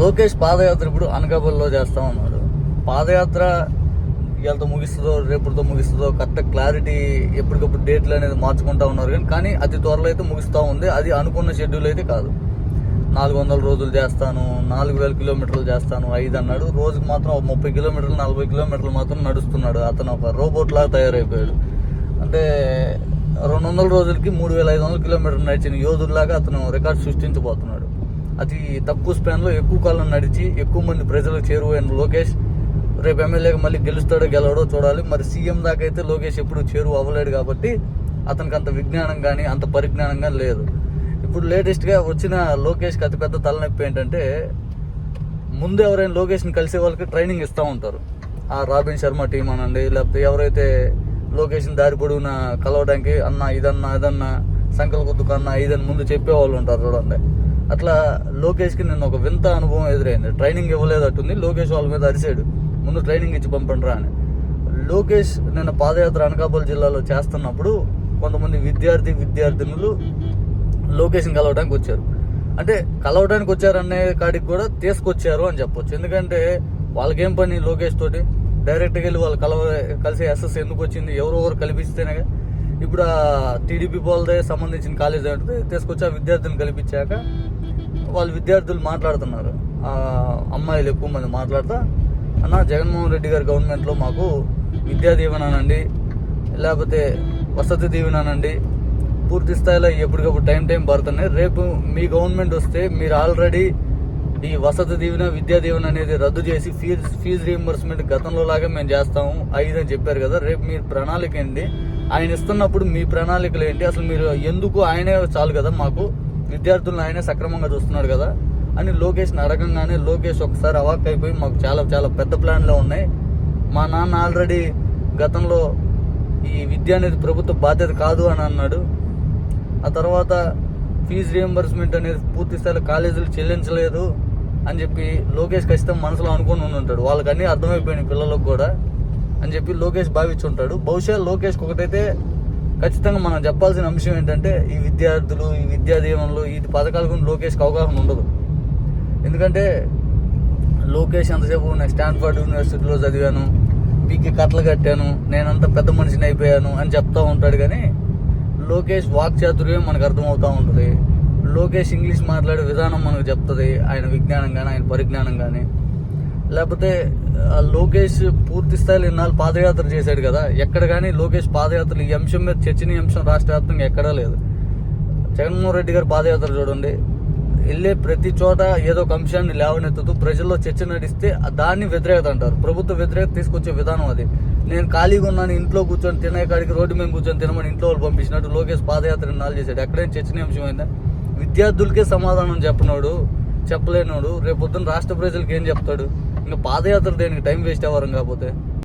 లోకేష్ పాదయాత్ర ఇప్పుడు అనకాపల్లిలో చేస్తా ఉన్నాడు పాదయాత్ర ఇవాళతో ముగిస్తుందో రేపుతో ముగిస్తుందో కరెక్ట్ క్లారిటీ ఎప్పటికప్పుడు డేట్లు అనేది మార్చుకుంటా ఉన్నారు కానీ కానీ అతి త్వరలో అయితే ముగిస్తూ ఉంది. అది అనుకున్న షెడ్యూల్ అయితే కాదు. నాలుగు వందల రోజులు చేస్తాను నాలుగు వేల కిలోమీటర్లు చేస్తాను ఐదు అన్నాడు. రోజుకి మాత్రం ఒక ముప్పై కిలోమీటర్లు నలభై కిలోమీటర్లు మాత్రం నడుస్తున్నాడు. అతను ఒక రోబోట్ లాగా తయారైపోయాడు. అంటే రెండు వందల రోజులకి మూడు వేల ఐదు వందల కిలోమీటర్లు నడిచిన యోధుల్లాగా అతను రికార్డ్ సృష్టించబోతున్నాడు. అతి తక్కువ స్పాన్లో ఎక్కువ కాలం నడిచి ఎక్కువ మంది ప్రజలకు చేరువైన లోకేష్ రేపు ఎమ్మెల్యేగా మళ్ళీ గెలుస్తాడో గెలవడో చూడాలి. మరి సీఎం దాకా అయితే లోకేష్ ఎప్పుడు చేరువ అవ్వలేడు కాబట్టి అతనికి అంత విజ్ఞానం కానీ అంత పరిజ్ఞానం కానీ లేదు. ఇప్పుడు లేటెస్ట్గా వచ్చిన లోకేష్కి అతిపెద్ద తలనొప్పి ఏంటంటే ముందు ఎవరైనా లోకేష్ని కలిసే వాళ్ళకి ట్రైనింగ్ ఇస్తూ ఉంటారు. ఆ రాబిన్ శర్మ టీం అనండి లేకపోతే ఎవరైతే లోకేష్ని దారి పొడవునా కలవడానికి అన్న ఇదన్నా ఇదన్నా సంకల్ప కొద్దుకు అన్న ఇదని ముందు చెప్పేవాళ్ళు ఉంటారు చూడండి. అట్లా లోకేష్కి నిన్న ఒక వింత అనుభవం ఎదురైంది. ట్రైనింగ్ ఇవ్వలేదట్టుంది. లోకేష్ వాళ్ళ మీద అరిసాడు. ముందు ట్రైనింగ్ ఇచ్చి పంపండి రా అని. లోకేష్ నిన్న పాదయాత్ర అనకాపల్లి జిల్లాలో చేస్తున్నప్పుడు కొంతమంది విద్యార్థి విద్యార్థినులు లోకేష్ని కలవడానికి వచ్చారు. అంటే కలవడానికి వచ్చారనే కాడికి కూడా తీసుకొచ్చారు అని చెప్పొచ్చు. ఎందుకంటే వాళ్ళకేం పని లోకేష్ తోటి? డైరెక్ట్గా వెళ్ళి వాళ్ళు కలవ కలిసి ఎస్ఎస్ ఎందుకు వచ్చింది? ఎవరో కల్పిస్తేనే ఇప్పుడు ఆ టీడీపీ వాళ్ళదే సంబంధించిన కాలేజ్ అంటే తీసుకొచ్చి ఆ విద్యార్థిని కల్పించాక వాళ్ళు విద్యార్థులు మాట్లాడుతున్నారు. ఆ అమ్మాయిలు ఎక్కువ మంది మాట్లాడుతా అన్న జగన్మోహన్ రెడ్డి గారి గవర్నమెంట్లో మాకు విద్యా దీవెన అనండి లేకపోతే వసతి దీవెన అనండి పూర్తి స్థాయిలో ఎప్పటికప్పుడు టైం టైం పడుతున్నాయి రేపు మీ గవర్నమెంట్ వస్తే మీరు ఆల్రెడీ ఈ వసతి దీవెన విద్యా దీవెన అనేది రద్దు చేసి ఫీజు ఫీజు రీఎంబర్స్మెంట్ గతంలో లాగా మేము చేస్తాము. ఐదు అని చెప్పారు కదా రేపు మీ ప్రణాళిక ఏంటి? ఆయన ఇస్తున్నప్పుడు మీ ప్రణాళికలు ఏంటి? అసలు మీరు ఎందుకు ఆయనే చాలు కదా మాకు విద్యార్థులను ఆయనే సక్రమంగా చూస్తున్నాడు కదా అని లోకేష్ని అడగంగానే లోకేష్ ఒకసారి అవాక్ అయిపోయి మాకు చాలా చాలా పెద్ద ప్లాన్లో ఉన్నాయి. మా నాన్న ఆల్రెడీ గతంలో ఈ విద్య అనేది ప్రభుత్వ బాధ్యత కాదు అని అన్నాడు. ఆ తర్వాత ఫీజు రియంబర్స్మెంట్ అనేది పూర్తి స్థాయిలో కాలేజీలు చెల్లించలేదు అని చెప్పి లోకేష్ ఖచ్చితంగా మనసులో అనుకుని ఉంటాడు. వాళ్ళకన్నీ అర్థమైపోయినాయి పిల్లలకు కూడా అని చెప్పి లోకేష్ భావించుంటాడు బహుశా లోకేష్కి ఒకటైతే ఖచ్చితంగా మనం చెప్పాల్సిన అంశం ఏంటంటే ఈ విద్యార్థులు ఈ విద్యా దీవెనలు ఈ పథకాల గురించి లోకేష్కి అవగాహన ఉండదు. ఎందుకంటే లోకేష్ ఎంతసేపు నేను స్టాన్ఫర్డ్ యూనివర్సిటీలో చదివాను పీకి కట్టలు కట్టాను నేనంత పెద్ద మనిషిని అయిపోయాను అని చెప్తూ ఉంటాడు కానీ లోకేష్ వాక్చాతుర్యం మనకు అర్థమవుతూ ఉంటుంది. లోకేష్ ఇంగ్లీష్ మాట్లాడే విధానం మనకు చెప్తుంది ఆయన విజ్ఞానం కానీ ఆయన పరిజ్ఞానం కానీ లేకపోతే లోకేష్ పూర్తి స్థాయిలో ఇన్నాళ్ళు పాదయాత్ర చేశాడు కదా. ఎక్కడ కానీ లోకేష్ పాదయాత్రలు ఈ అంశం మీద చర్చనీయాంశం రాష్ట్ర వ్యాప్తంగా ఎక్కడా లేదు. జగన్మోహన్ రెడ్డి గారి పాదయాత్ర చూడండి. వెళ్ళే ప్రతి చోట ఏదో ఒక అంశాన్ని లేవనెత్తుతూ ప్రజల్లో చర్చ నడిస్తే దాన్ని వ్యతిరేకత అంటారు. ప్రభుత్వ వ్యతిరేకత తీసుకొచ్చే విధానం అది. నేను ఖాళీగా ఉన్నాను ఇంట్లో కూర్చొని తినే కాడికి రోడ్డు మీద కూర్చొని తినమని ఇంట్లో వాళ్ళు పంపించినట్టు లోకేష్ పాదయాత్ర నాలు చేశాడు. ఎక్కడైనా చర్చనీయాంశం అయిందా? విద్యార్థులకే సమాధానం చెప్పనోడు చెప్పలేనోడు రేపొద్దున రాష్ట్ర ప్రజలకు ఏం చెప్తాడు? ఇంకా పాదయాత్ర దేనికి? టైం వేస్ట్ అవ్వరం కాకపోతే.